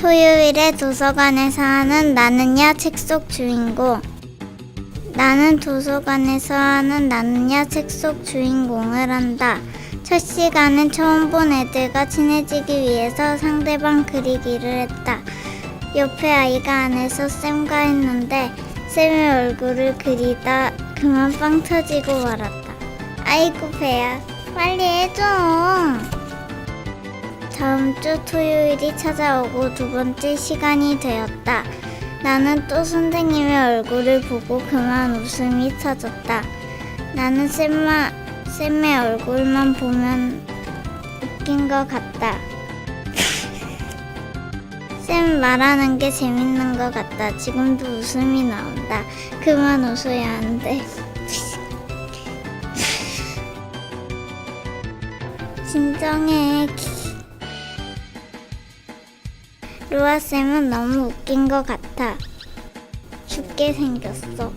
토요일에 도서관에서 하는 나는야 책 속 주인공. 나는 도서관에서 하는 나는야 책 속 주인공을 한다. 첫 시간은 처음 본 애들과 친해지기 위해서 상대방 그리기를 했다. 옆에 아이가 안에서 쌤과 했는데 쌤의 얼굴을 그리다 그만 빵 터지고 말았다. 아이고 배야 빨리 해줘. 다음 주 토요일이 찾아오고 두 번째 시간이 되었다. 나는 또 선생님의 얼굴을 보고 그만 웃음이 터졌다. 나는 쌤마, 쌤의 얼굴만 보면 웃긴 것 같다. 쌤 말하는 게 재밌는 것 같다. 지금도 웃음이 나온다. 그만 웃어야 한대. 진정해. 루아 쌤은 너무 웃긴 것 같아. 죽게 생겼어.